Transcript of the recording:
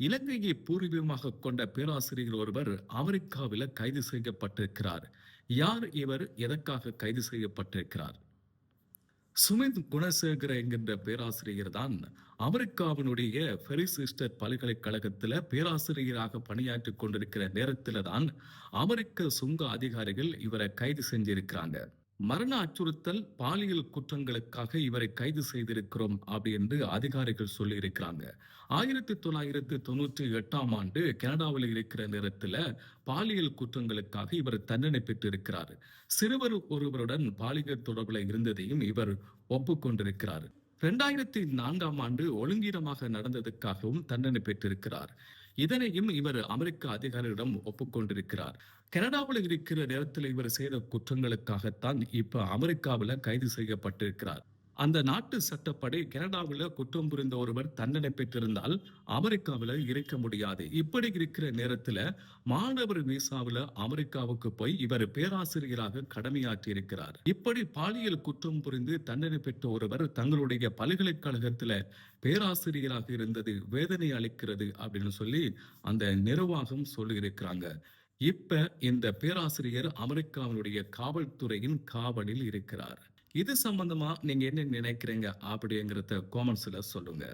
இலங்கையை பூர்வீகமாக கொண்ட பேராசிரியர் ஒருவர் அமெரிக்காவில் கைது செய்யப்பட்டிருக்கிறார். யார் இவர்? எதற்காக கைது செய்யப்பட்டிருக்கிறார்? சுமித் குணசேகர என்கின்ற பேராசிரியர் தான் அமெரிக்காவினுடைய ஃபெரிசிஸ்டர் பல்கலைக்கழகத்தில் பேராசிரியராக பணியாற்றிக் கொண்டிருக்கிற நேரத்தில் தான் அமெரிக்க சுங்க அதிகாரிகள் இவரை கைது செஞ்சிருக்கிறாங்க. மரண அச்சுறுத்தல் பாலியல் குற்றங்களுக்காக இவரை கைது செய்திருக்கிறோம் அப்படி என்று அதிகாரிகள் சொல்லி இருக்கிறாங்க ஆயிரத்தி தொள்ளாயிரத்தி தொண்ணூற்றி எட்டாம் ஆண்டு கனடாவில் இருக்கிற நேரத்தில் பாலியல் குற்றங்களுக்காக இவர் தண்டனை பெற்றிருக்கிறார். சிறுவர் ஒருவருடன் பாலியல் தொடர்பில் இருந்ததையும் இவர் ஒப்புக்கொண்டிருக்கிறார். இரண்டாயிரத்தி நான்காம் ஆண்டு ஒழுங்கீனமாக நடந்ததுக்காகவும் தண்டனை பெற்றிருக்கிறார். இதனையும் இவர் அமெரிக்க அதிகாரிகளிடம் ஒப்புக்கொண்டிருக்கிறார். கனடாவில் இருக்கிற நேரத்தில் இவர் செய்த குற்றங்களுக்காகத்தான் இப்ப அமெரிக்காவில் கைது செய்யப்பட்டிருக்கிறார். அந்த நாட்டு சட்டப்படி கனடாவில் குற்றம் புரிந்த ஒருவர் தண்டனை பெற்றிருந்தால் அமெரிக்காவில் இருக்க முடியாது. இப்படி இருக்கிற நேரத்தில் மாணவர் விசாவில் அமெரிக்காவுக்கு போய் இவர் பேராசிரியராக கடமையாற்றி இருக்கிறார் இப்படி பாலியல் குற்றம் புரிந்து தண்டனை பெற்ற ஒருவர் தங்களுடைய பல்கலைக்கழகத்தில் பேராசிரியராக இருந்தது வேதனை அளிக்கிறது அப்படின்னு சொல்லி அந்த நிர்வாகம் சொல்லி இருக்கிறாங்க இப்ப இந்த பேராசிரியர் அமெரிக்காவினுடைய காவல்துறையின் காவலில் இருக்கிறார். இது சம்பந்தமா நீங்க என்ன நினைக்கிறீங்க அப்படிங்கறத காமெண்ட்ஸ்ல சொல்லுங்க.